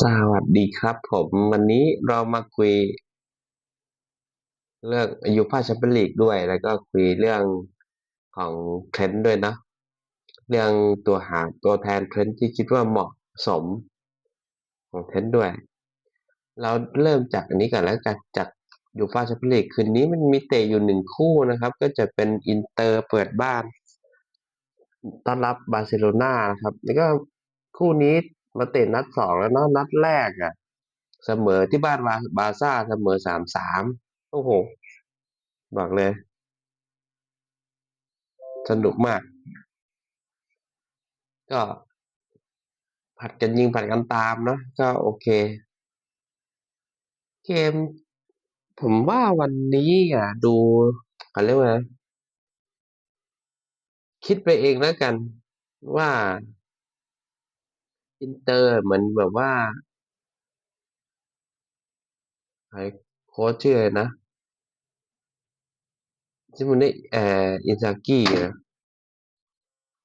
สวัสดีครับผม วันนี้เรามาคุย เรื่องยูฟ่าแชมเปี้ยนลีกด้วย แล้วก็คุยเรื่องของเทรนด์ด้วยนะ เรื่องตัวหาตัวแทนเทรนด์ที่คิดว่าเหมาะสมของเทรนด์ด้วย เราเริ่มจากอันนี้ก่อนแล้วกันจาก ยูฟ่าแชมเปี้ยนลีกคืนนี้มันมีเตะอยู่หนึ่งคู่นะครับ ก็จะเป็นอินเตอร์เปิดบ้านต้อนรับบาร์เซโลนานะครับแล้วก็คู่นี้มาเตะนัดสองแล้วเนาะนัดแรกอะ่ะ เสมอที่บ้านบาบาซ่าเสมอสามสามโอ้โห บอกเลย สนุกมาก ก็ผัดกันยิงผัดกันตามเนาะก็โอเค เกม ผมว่าวันนี้อะ ดู เขาเรียกว่าไง คิดไปเองแล้วกันว่า อินเตอร์เหมือนแบบว่าใครโค้ชชื่ออะไรนะซิมูน่เอ่ออินซากินะ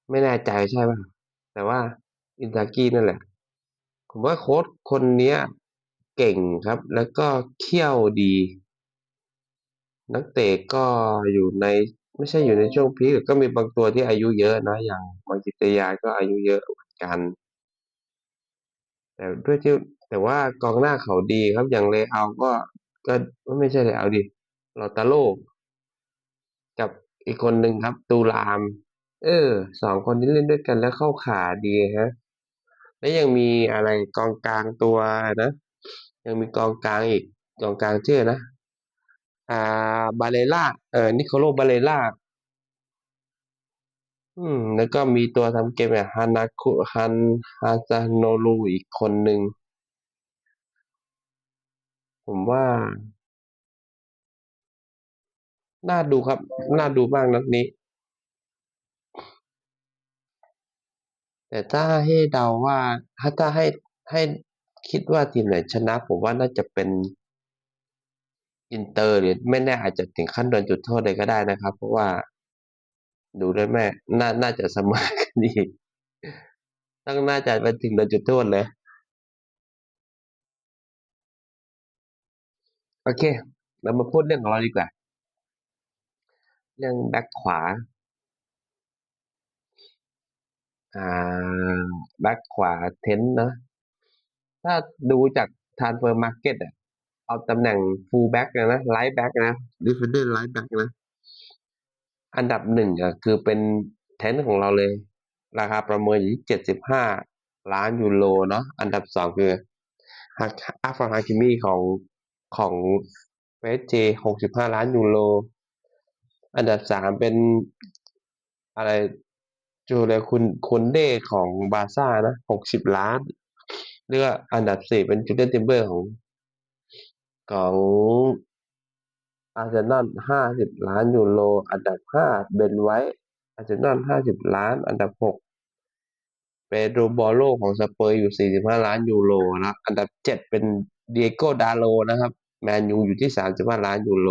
ไม่แน่ใจใช่ป่ะ แต่ว่าอินซากินั่นแหละ ผมว่าโค้ชคนเนี้ย เก่งครับ แล้วก็เขี้ยวดี นักเตะก็อยู่ใน ไม่ใช่อยู่ในช่วงพีคก็มีบางตัวที่อายุเยอะนะ อย่างมาร์กิตยาก็อายุเยอะเหมือนกัน แต่ด้วยที่แต่ว่ากองหน้าเขาดีครับอย่างเลอาก็ก็ไม่ใช่เลอาดิลอตาโลกับอีกคนหนึ่งครับ ตูราม เออสองคนที่เล่นด้วยกันแล้วเข้าขาดีฮะ แล้วยังมีอะไรกองกลางตัวนะ ยังมีกองกลางอีกกองกลางชื่อนะ อ่าบาเลล่าเออนิโคโลบาเลล่าอืมแล้วก็มีตัวทำเกมแบบฮานาคุฮันฮาซาโนรูอีกคนหนึ่งผมว่า น่าดูครับ น่าดูบ้างนัดนี้ แต่ถ้าให้เดาว่า ถ้าให้ให้คิดว่าทีมไหนชนะ ผมว่าน่าจะเป็น อินเตอร์หรือไม่แน่อาจจะถึงขั้นโดนจุดโทษเลยก็ได้นะครับ เพราะว่าดูด้วยแม่น่าน่าจะเสมอกันอีกต้องน่าจะไปถึงโดนจุดโทษเลย โอเค เรามาพูดเรื่องของเราดีกว่า เรื่องแบ็คขวาอ่าแบ็คขวาเทนเนาะถ้าดูจากทานเฟอร์มาร์เก็ตอะ เอาตำแหน่งฟูลแบ็กนะไลท์แบ็กนะดิฟเฟนเดอร์ไลท์แบ็กนะ อันดับหนึ่งอะคือเป็นเทนของเราเลย ราคาประเมินอยู่ที่เจ็ดสิบห้าล้านยูโรเนาะอันดับสองคือฮักอาฟาฮาคิมีของของเฟสเจหกสิบห้าล้านยูโรอันดับสามเป็นอะไรจูเลยคุณคุณเด้ของบาซ่านะหกสิบล้านเรียกอันดับสี่เป็นจูเลียนติมเบอร์ของ ของอาร์เซนอลห้าสิบล้านยูโร อันดับห้าเบนไว้อาร์เซนอลห้าสิบล้าน อันดับหกเปโดรบอโลของสเปอร์อยู่สี่สิบห้าล้านยูโรนะ อันดับเจ็ดเป็นเดียโกดาโลนะครับ แมนยูอยู่ที่สามสิบห้าล้านยูโร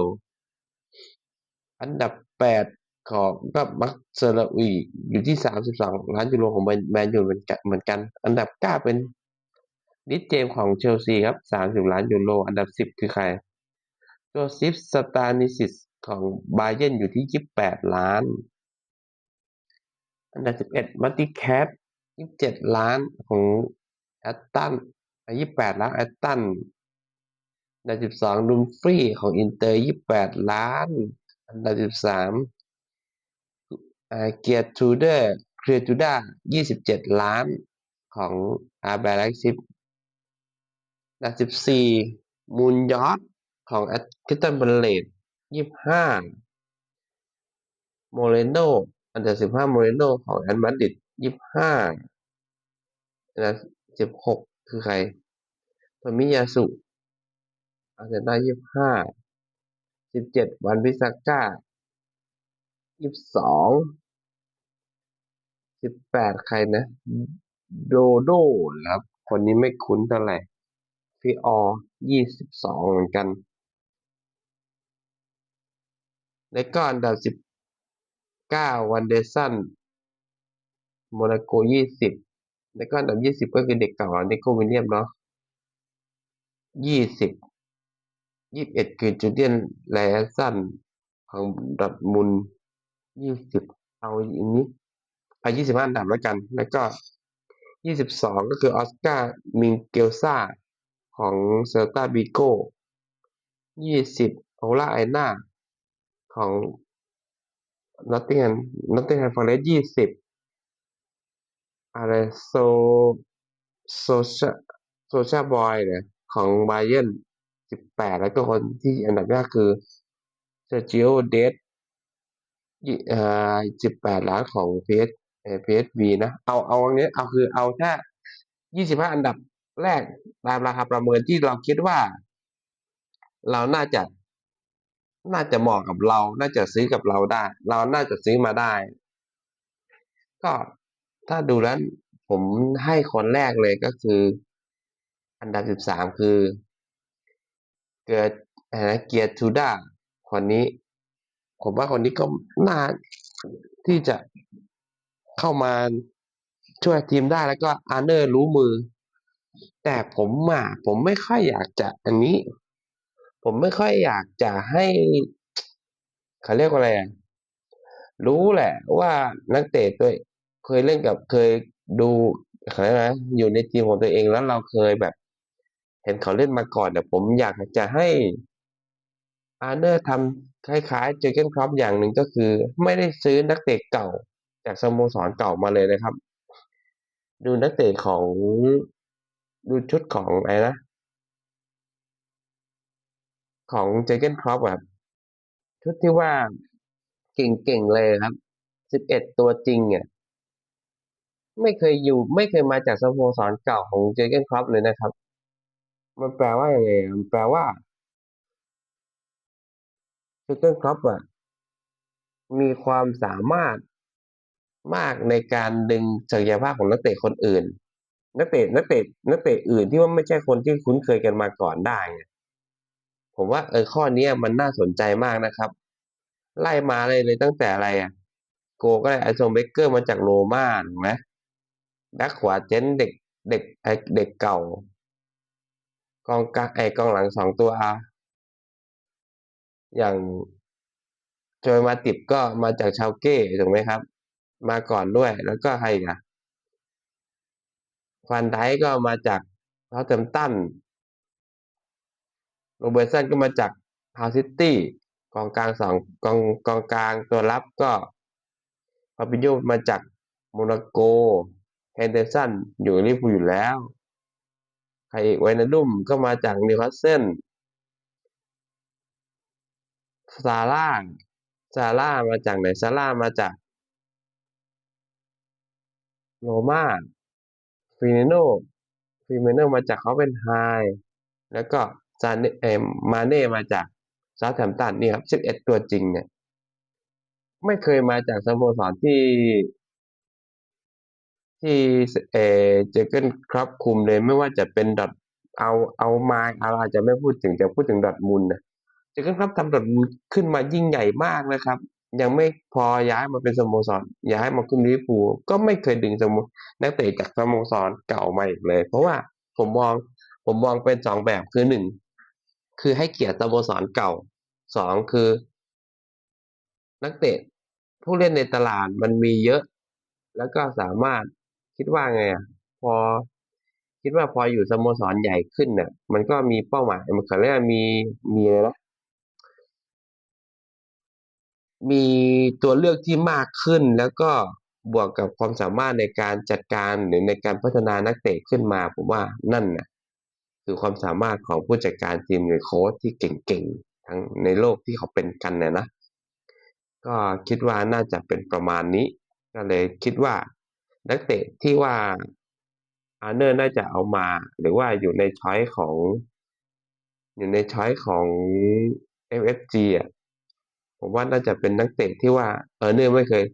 อันดับแปดของก็มักเซอร์วีอยู่ที่สามสิบสองล้านยูโรของแมนยูเหมือนกัน อันดับเก้าเป็น ดิดเจมของเชลซีครับสามสิบล้านยูโร อันดับสิบคือใครโจซิฟสตานิซิสของบาเยนอยู่ที่ยี่สิบแปดล้าน อันดับสิบเอ็ดมัตติแคปยี่สิบเจ็ดล้านของแอตตันยี่สิบแปดล้านแอตตันอันดับสิบสองดุมฟรีของอินเตอร์ยี่สิบแปดล้าน อันดับสิบสามเกียร์ทูเดอร์เครียตูด้ายี่สิบเจ็ดล้านของอาร์แบล็กซิป อันดับสิบสี่มูนยอตของแอตคิตันเบลเลตยี่สิบห้าโมเรโนอันดับสิบห้าโมเรโนของแอนมาดิดยี่สิบห้าอันดับสิบหกคือใครฟามิยาสุอาร์เซนอลยี่สิบห้าสิบเจ็ดวันพิซาก้ายี่สิบสองสิบแปดใครนะ โดโดครับ คนนี้ไม่คุ้นเท่าไหร่ ฟิออยี่สิบสองเหมือนกัน แล้วก็อันดับสิบเก้าวันเดซันโมนาโกยี่สิบแล้วก็อันดับยี่สิบก็คือเด็กเก่าเนโกวิลเลียมเนาะยี่สิบยี่สิบเอ็ดคือจูเลียนแลสันของดอร์ทมุนยี่สิบเอาอย่างนี้เอายี่สิบห้าอันดับแล้วกัน แล้วก็ยี่สิบสองก็คือออสการ์มิงเกลซา ของเซลตาบิโก้ยี่สิบโอลาไอนาของนอตติงแฮมนอตติงแฮมฟอร์เรสยี่สิบอะไรโซโซชาโซชาบอยเนี่ยของไบเยนสิบแปดแล้วก็คนที่อันดับแรกคือเซอร์จิโอเดสยี่เอ่อสิบแปดล้านของเพสเอพีเอสวีนะ เอาเอาอันนี้เอาคือเอาแค่ยี่สิบห้าอันดับ แรกตามราคาประเมินที่เราคิดว่า เราน่าจะน่าจะเหมาะกับเรา น่าจะซื้อกับเราได้ เราน่าจะซื้อมาได้ ก็ถ้าดูแล้วผมให้คนแรกเลยก็คือ อันดับสิบสามคือเกิดเกียร์ทูด้าคนนี้ ผมว่าคนนี้ก็น่าที่จะเข้ามาช่วยทีมได้แล้วก็อาร์เนอร์รู้มือ แต่ผมอะผมไม่ค่อยอยากจะอันนี้ ผมไม่ค่อยอยากจะให้เขาเรียกว่าอะไรอะรู้แหละว่านักเตะตัวเคยเล่นกับเคยดูเขาเรียกนะอยู่ในทีมของตัวเองแล้วเราเคยแบบ เห็นเขาเล่นมาก่อนแต่ผมอยากจะให้อาร์เนอร์ทำคล้ายๆเจอเกนครอปอย่างหนึ่งก็คือ ไม่ได้ซื้อนักเตะเก่า จากสโมสรเก่ามาเลยนะครับ ดูนักเตะของ ดูชุดของไอ้นะ ของเจเกนครอปแบบชุดที่ว่าเก่งๆเลยครับสิบเอ็ดตัวจริงเนี่ยไม่เคยอยู่ไม่เคยมาจากสโมสรเก่าของเจเกนครอปเลยนะครับ มันแปลว่าอย่างไงมันแปลว่าเจเกนครอปอะมีความสามารถมากในการดึงศักยภาพของนักเตะคนอื่น นักเตะนักเตะนักเตะอื่นที่ว่าไม่ใช่คนที่คุ้นเคยกันมาก่อนได้เนี่ยผมว่าเออข้อนี้มันน่าสนใจมากนะครับ ไล่มาเลยเลยตั้งแต่อะไรอะ โกก็ได้ไอโซเบเกอร์มาจากโรม่าถูกไหมแบ็คขวาเจนเด็กเด็กไอเด็กเก่ากองกลางไอกองหลังสองตัวอาอย่างโจยมาติบก็มาจากชาวเก้ถูกไหมครับ มาก่อนด้วยแล้วก็ใครอะ ฟันไดก็มาจากเทาเทมตันโรเบิร์ตสันก็มาจากฮาวซิตี้กองกลางสองกองกองกลางตัวรับก็ปาปิโยมาจากโมนาโกเฮนเดอร์สันอยู่ลิเวอร์พูลอยู่แล้วใครอีกไวนาดุมก็มาจากนิวคาสเซิลซาร่าซาร่ามาจากไหนซาร่ามาจากโรม่า ฟิเนโนฟิเมโนมาจากเขาเป็นไฮแล้วก็ซานเอมาเน่มาจากซาแถมตันนี่ครับสิบเอ็ดตัวจริงเนี่ย ไม่เคยมาจากสโมสรที่ ที่เอเจเกิลครับคุมเลยไม่ว่าจะเป็นดอทเอาเอามาเอาอาจะไม่พูดถึงจะพูดถึงดอทมุนนะเจเกิลครับทำดอทมุนขึ้นมายิ่งใหญ่มากนะครับ ยังไม่พอย้ายมาเป็นสโมสร ย้ายมาคุมลิเวอร์พูลก็ไม่เคยดึงสโมนักเตะจากสโมสรเก่ามาอีกเลย เพราะว่าผมมองผมมองเป็นสองแบบคือหนึ่งคือให้เกียรติสโมสรเก่าสองคือ นักเตะผู้เล่นในตลาดมันมีเยอะ แล้วก็สามารถคิดว่าไงอะพอคิดว่าพออยู่สโมสรใหญ่ขึ้นเนี่ยมันก็มีเป้าหมายมันเขาเรียกมีมีอะไรนะ มีตัวเลือกที่มากขึ้น แล้วก็บวกกับความสามารถในการจัดการหรือในการพัฒนานักเตะขึ้นมา ผมว่านั่นนะคือความสามารถของผู้จัดการทีมหรือโค้ชที่เก่งๆทั้งในโลกที่เขาเป็นกันเนี่ยนะ ก็คิดว่าน่าจะเป็นประมาณนี้ ก็เลยคิดว่านักเตะที่ว่าอาร์เนอร์น่าจะเอามา หรือว่าอยู่ในช้อยของ อยู่ในช้อยของ FFG อะ ผมว่าน่าจะเป็นนักเตะที่ว่าเออเนอร์ไม่เคย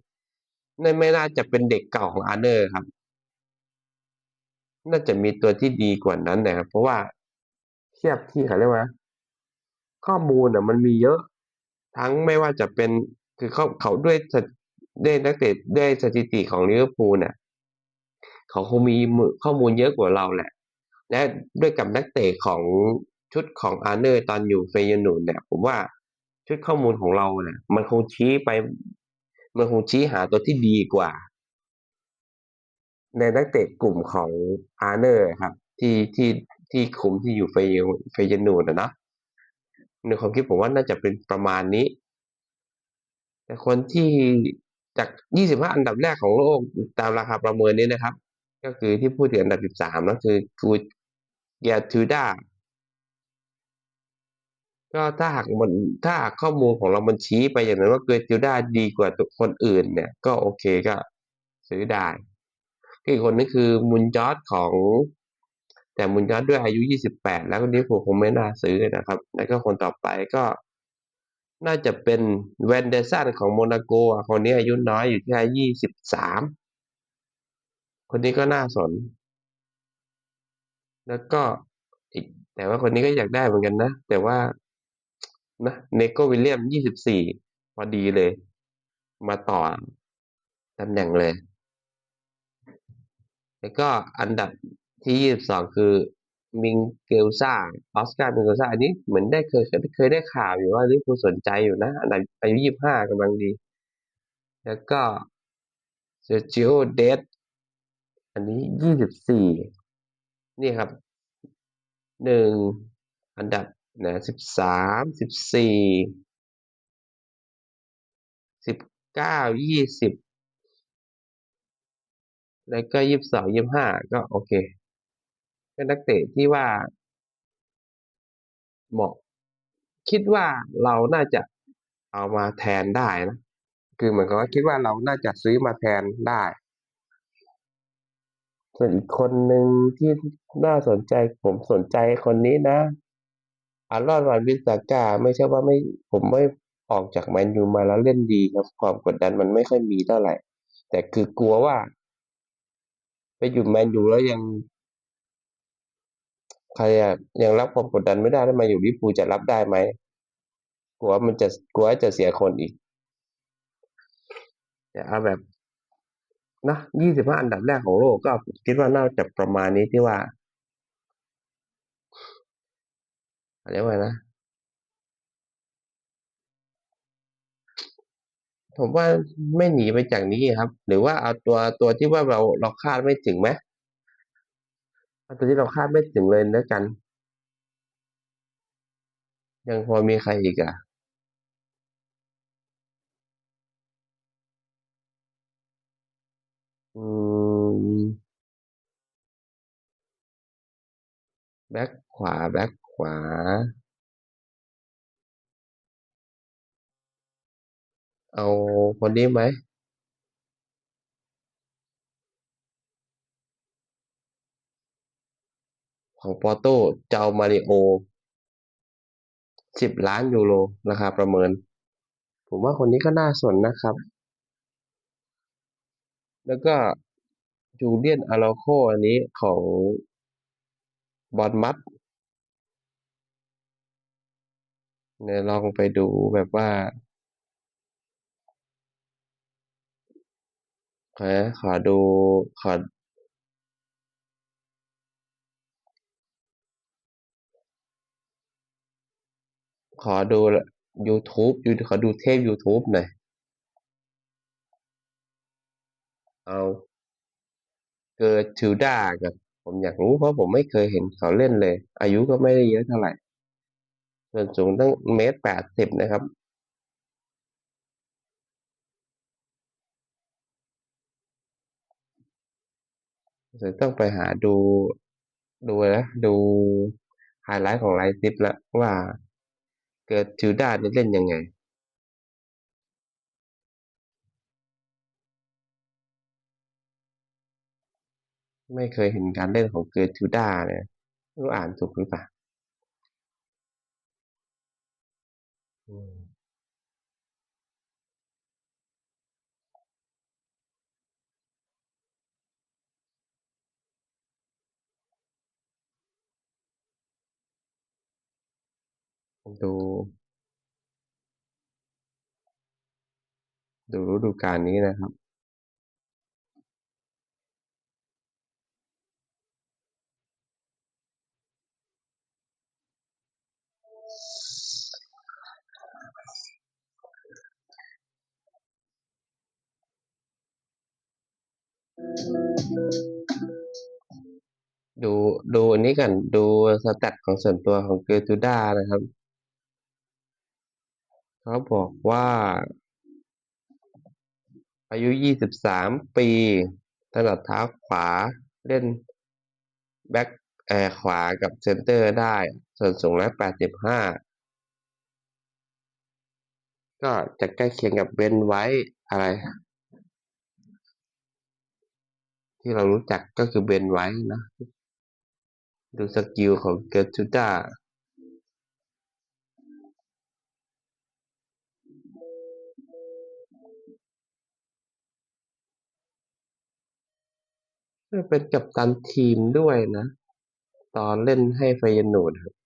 ไม่ไม่น่าจะเป็นเด็กเก่าของอาร์เนอร์ครับ น่าจะมีตัวที่ดีกว่านั้นนะครับ เพราะว่าเทียบที่เขาเรียกว่า ข้อมูลอะมันมีเยอะ ทั้งไม่ว่าจะเป็นคือเขาเขาด้วยสด้วยนักเตะด้วยสถิติของลิเวอร์พูลเนี่ยเขาคงมีข้อมูลเยอะกว่าเราแหละ และด้วยกับนักเตะของชุดของอาร์เนอร์ตอนอยู่เฟยนูนเนี่ย ผมว่า ชุดข้อมูลของเราเนี่ย มันคงชี้ไป มันคงชี้หาตัวที่ดีกว่า ในนักเตะกลุ่มของอาร์เนอร์ครับ ที่ที่ที่คุมที่อยู่เฟยเฟยนูนนะนะในความคิดผมว่าน่าจะเป็นประมาณนี้ แต่คนที่จาก 25 อันดับแรกของโลกตามราคาประเมินนี้นะครับ ก็คือที่พูดถึงอันดับ 13 นั่นคือกูเกียทูด้า ก็ถ้าหากมันถ้าหากข้อมูลของเรามันชี้ไปอย่างนั้นว่าเกิติลด้าดีกว่าคนอื่นเนี่ย ก็โอเคก็ซื้อได้อีกคนนึงคือมุนจอร์ดของ แต่มุนจอร์ดด้วยอายุ 28 แล้วคนนี้ผมคงไม่น่าซื้อนะครับ แล้วก็คนต่อไปก็น่าจะเป็นเวนเดซันของโมนาโกคนนี้อายุน้อยอยู่ที่อายุ23คนนี้ก็น่าสน แล้วก็อีกแต่ว่าคนนี้ก็อยากได้เหมือนกันนะ แต่ว่า นะเนโกวิลเลียม24พอดีเลย มาต่อตำแหน่งเลย แล้วก็อันดับที่22คือมิงเกลซาออสการ์มิงเกลซาอันนี้เหมือนได้เคยเคยได้ข่าวอยู่ว่าลิเวอร์พูลสนใจอยู่นะ อันดับอายุ25กำลังดี แล้วก็เซอร์จิโอเดสอันนี้24นี่ครับหนึ่งอันดับ นะสิบสามสิบสี่สิบเก้ายี่สิบแล้วก็ยี่สิบสองยี่สิบห้าก็โอเคเป็นนักเตะที่ว่า เหมาะ คิดว่าเราน่าจะเอามาแทนได้นะคือเหมือนกับว่าคิดว่าเราน่าจะซื้อมาแทนได้ส่วนอีกคนหนึ่งที่น่าสนใจผมสนใจคนนี้นะ อารอนวันวิสากาไม่ใช่ว่าไม่ผมไม่ออกจากแมนยูมาแล้วเล่นดีครับ ความกดดันมันไม่ค่อยมีเท่าไหร่ แต่คือกลัวว่า ไปอยู่แมนยูแล้วยังใครอะยังรับความกดดันไม่ได้แล้วมาอยู่ลิเวอร์พูจะรับได้ไหมกลัวมันจะกลัวจะเสียคนอีกแต่เอาแบบนะยี่สิบห้าอันดับแรกของโลกก็คิดว่าน่าจะประมาณนี้ที่ว่า เอะไรวะนะ ผมว่าไม่หนีไปจากนี้ครับ หรือว่าเอาตัวตัวที่ว่าเราเราคาดไม่ถึงไหมเอาตัวที่เราคาดไม่ถึงเลยแล้วกัน ยังพอมีใครอีกอะอืมแบ็คขวาแบ็ค ขวาเอาคนนี้ไหม ของปอร์โตเจ้ามาริโอสิบล้านยูโรราคาประเมิน ผมว่าคนนี้ก็น่าสนนะครับ แล้วก็จูเลียนอาราโคอันนี้ของบอลมัด เนี่ยลองไปดูแบบว่าขอขอดูขอขอดู YouTube ยูขอดูเทป YouTube หน่อย เอาเกิดทิวด้ากับผมอยากรู้เพราะผมไม่เคยเห็นเขาเล่นเลย อายุก็ไม่ได้เยอะเท่าไหร่ ส่วนสูงตั้งเมตรแปดสิบนะครับ จะต้องไปหาดูดูนะดูไฮไลท์ของไลฟ์ทิปแล้วว่าเกิดทิวด้าเล่นยังไงไม่เคยเห็นการเล่นของเกิดทิวดาเนี่ยรู้อ่านถูกหรือเปล่า อืมดู ดูฤดูการนี้นะครับ ดู ดูอันนี้กันดูสแตทของส่วนตัวของเกอร์ตูด้านะครับ เขาบอกว่า อายุ 23 ปีถนัดเท้าขวาเล่นแบ็คแอร์ขวากับเซนเตอร์ได้ ส่วนสูง 185 ก็จะใกล้เคียงกับเบนไว้อะไร ที่เรารู้จักก็คือเบนไว้นะ ดูสกิลของเกตูด้าเป็นกัปตันทีมด้วยนะ ตอนเล่นให้ไฟยนูดครับ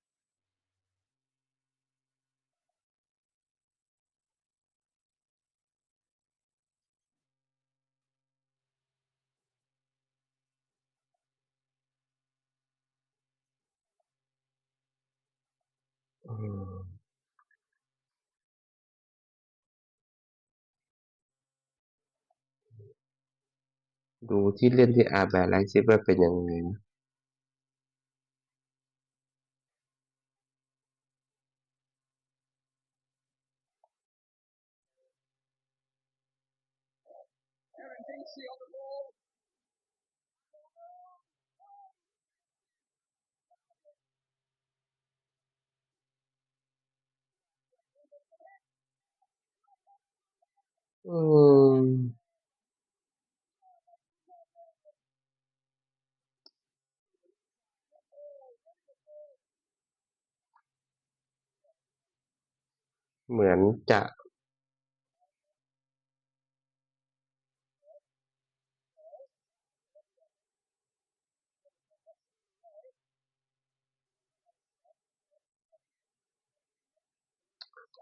อืม ดูที่เล่นที่อาแบร์ไลซิว่าเป็นยังไงนะ เหมือนจะ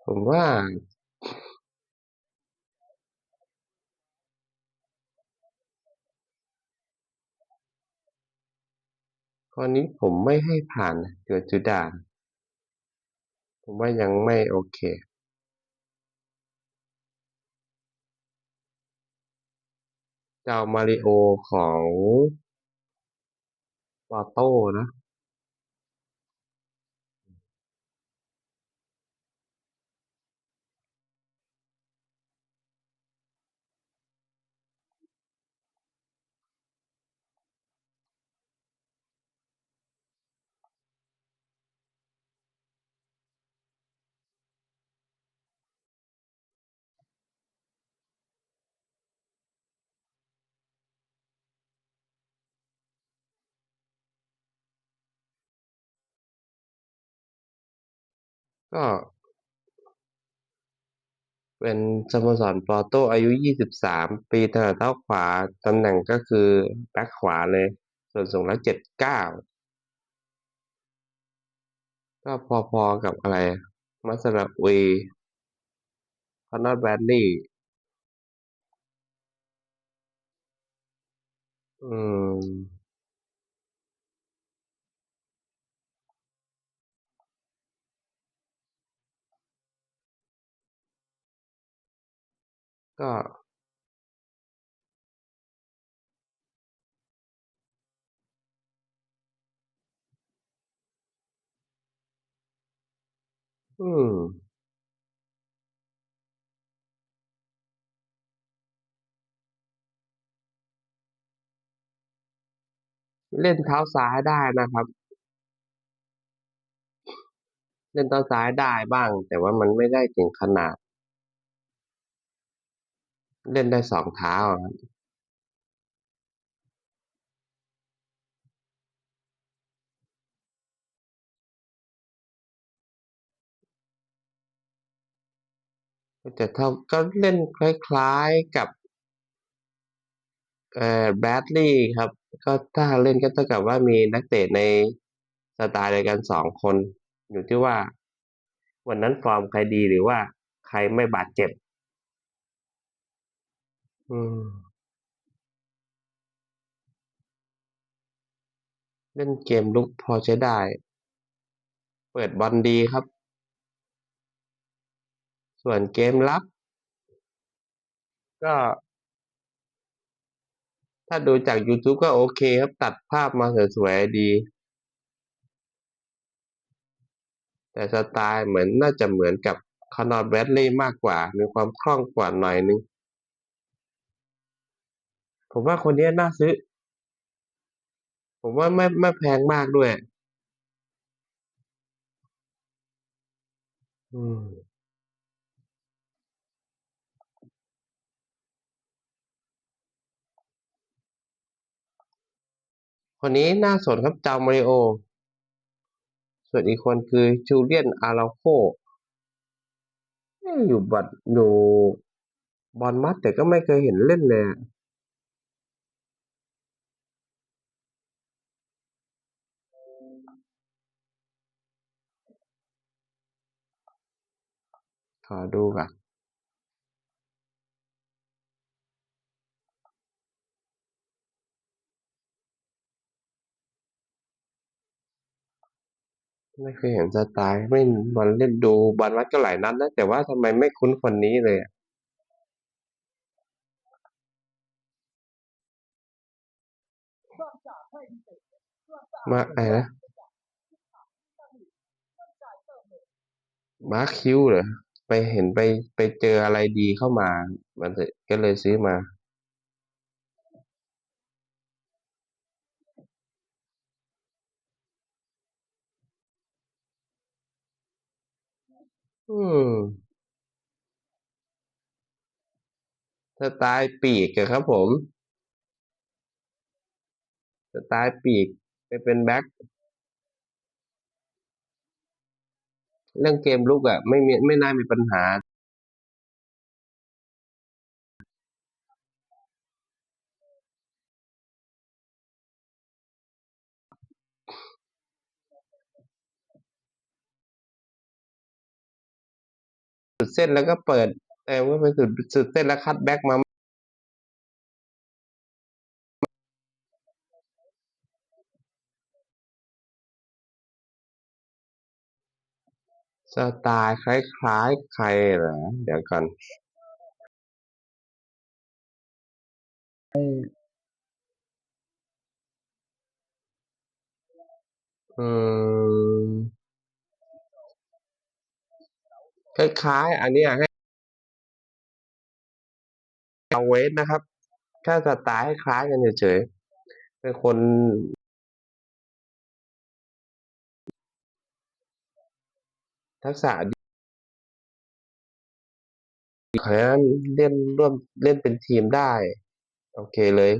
ผมว่า ข้อนี้ผมไม่ให้ผ่านเกิดจุดด่าผมว่ายังไม่โอเค เจ้ามาริโอของปาโต้นะ ก็ เป็นสโมสรปอโตอายุ 23 ปีถนัดเท้าขวา ตำแหน่งก็คือแบ็คขวาเลย ส่วนสูง179 ก็พอๆกับอะไร มัสระวีคอนนอร์แบดลี่อืม ก็อืม เล่นเท้าซ้ายได้นะครับ เล่นเท้าซ้ายได้บ้าง แต่ว่ามันไม่ได้ถึงขนาด เล่นได้สองเท้าครับแต่เท่าก็เล่นคล้ายๆกับเอ่อแบดลี่ครับ ก็ถ้าเล่นก็เท่ากับว่ามีนักเตะในสไตล์เดียวกันสองคน อยู่ที่ว่า วันนั้นฟอร์มใครดีหรือว่าใครไม่บาดเจ็บ อืมเล่นเกมรุกพอใช้ได้ เปิดบอลดีครับ ส่วนเกมรับ ก็ ถ้าดูจากยูทูบก็โอเคครับ ตัดภาพมาสวยๆดี แต่สไตล์เหมือนน่าจะเหมือนกับ Conor Bradley มากกว่า มีความคล่องกว่าหน่อยนึง ผมว่าคนนี้น่าซื้อ ผมว่าไม่ไม่แพงมากด้วย อืมคนนี้น่าสนครับ João Mario ส่วนอีกคนคือ Julian Araujo เอ๊ะอยู่บัดอยู่ Bournemouth แต่ก็ไม่เคยเห็นเล่นเลย ขอดูก่อนไม่เคยเห็นสไตล์ไม่บอลเล่นดู Bournemouth ก็หลายนัดนะแต่ว่าทำไมไม่คุ้นคนนี้เลยอะมาอะไรนะ Mark Hughes เหรอไปเห็นไปไปเจออะไรดีเข้ามา มันก็เลยซื้อมา อืมสไตล์ปีกอะครับผมสไตล์ปีกไปเป็นแบ็ก เรื่องเกมรุกอะไม่มีไม่น่ามีปัญหา สุดเส้นแล้วก็เปิดเออก็ไปสุดสุดเส้นแล้วคัตแบ็กมา สไตล์คล้าย ๆ ใครเหรอ เดี๋ยวก่อน อืม คล้าย ๆ อันเนี้ยให้ Alves นะครับ แค่สไตล์คล้ายกันเฉยๆเป็นคน ทักษะดีขออย่างงั้นเล่นร่วมเล่นเป็นทีมได้ โอเคเลย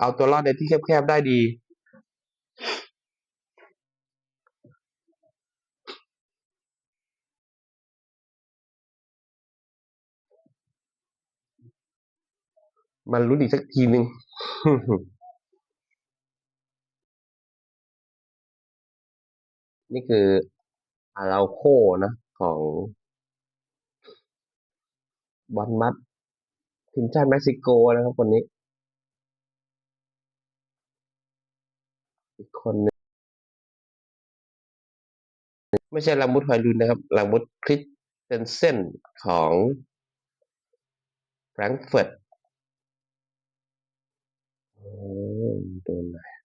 เอาตัวรอดในที่แคบๆได้ดีมาลุ้นอีกสักทีหนึ่งนี่คือ อาราโคนะของบอลมัดทีมชาติเม็กซิโกนะครับคนนี้ อีกคนนึงไม่ใช่ลามุดไอยลุนนะครับลามุดคริสเตนเซนของแฟรงเฟิร์ตโอ้โดนเลย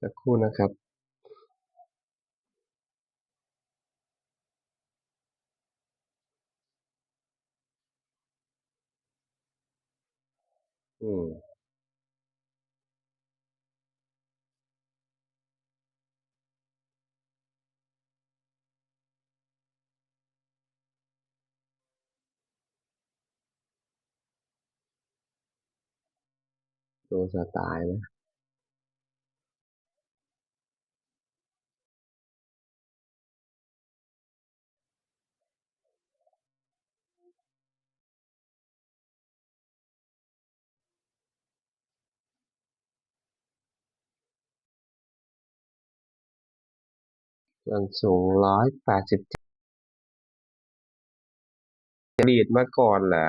สักครู่นะครับอืมตัวสาตายไหม ส่วนสูงร้อยแปดสิบดีดมาก่อนเหรอ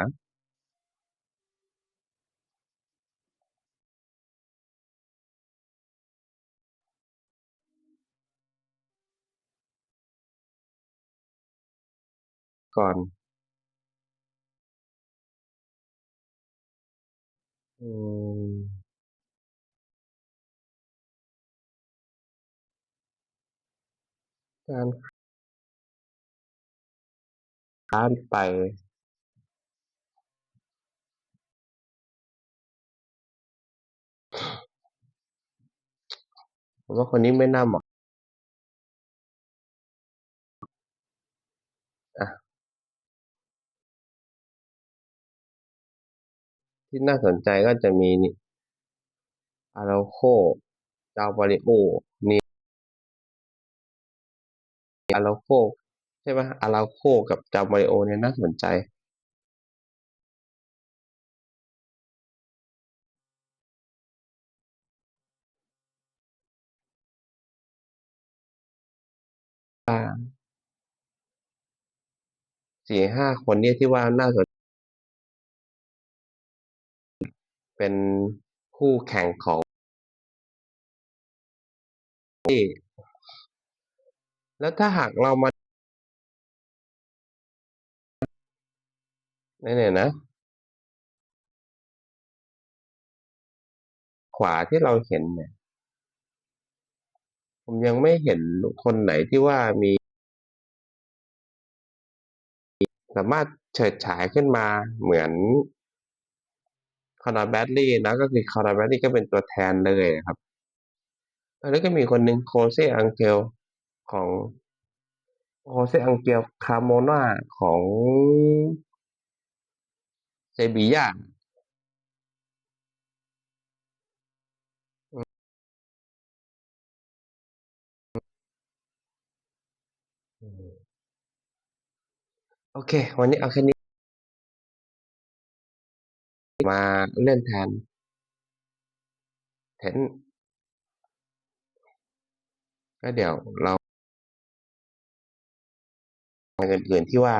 ก่อน อืม การค้านไปผมว่าคนนี้ไม่น่าเหมาะอะที่น่าสนใจก็จะมีนี่ Araujo João Mario นี่ Araujo ใช่ไหม Araujo กับ João Mario เนี่ยน่าสนใจว่า4-5คนเนี่ยที่ว่าน่าสนเป็นคู่แข่งของที่ แล้วถ้าหากเรามาเนี่ยนะ ขวาที่เราเห็นเนี่ย ผมยังไม่เห็นคนไหนที่ว่ามี สามารถเฉิดฉายขึ้นมาเหมือน Conor Bradley นะก็คือ Conor Bradley ก็เป็นตัวแทนเลยอะครับ แล้วก็มีคนหนึ่ง Jose Angel ของ Jose Angel Carmona ของโฮเซอังเกียวคาโมนาของเซบียาโอเค วันนี้เอาแค่นี้ มาเล่นแทนเทนก็เดี๋ยวเรา อื่นๆที่ว่า